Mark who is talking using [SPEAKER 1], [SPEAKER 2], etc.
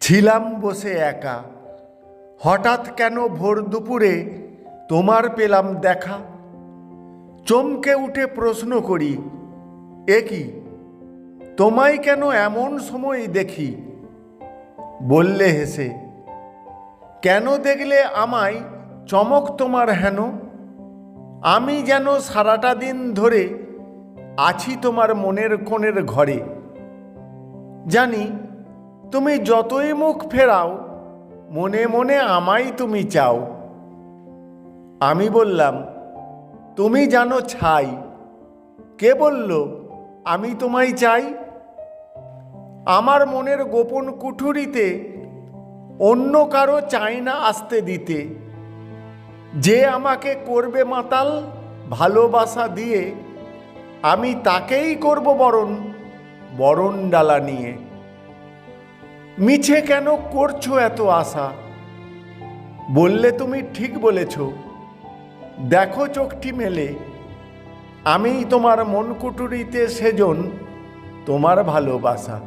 [SPEAKER 1] ছিলাম বসে একা। হঠাৎ কেন ভোর দুপুরে তোমার পেলাম দেখা। চমকে উঠে প্রশ্ন করি, এ কি? তোমায় কেন এমন সময় দেখি? বললে হেসে, কেন দেখলে আমায় চমক তোমার হেন? আমি যেন সারাটা দিন ধরে আছি তোমার মনের কোণের ঘরে। জানি তুমি যতই মুখ ফেরাও, মনে মনে আমাই তুমি চাও। আমি বললাম, তুমি জানো ছাই। কে বলল, আমি তোমায় চাই? আমার মনের গোপন কুঠুরিতে অন্য কারও চাই না আসতে দিতে। যে আমাকে করবে মাতাল, ভালোবাসা দিয়ে, আমি তাকেই করব বরণ বরণ ডালা নিয়ে। মিছে কেন করছ এত আশা? বললে তুমি ঠিক বলেছ। দেখো চোখটি মেলে। আমি তোমার মন কুটুরিতে সেজন তোমার ভালোবাসা।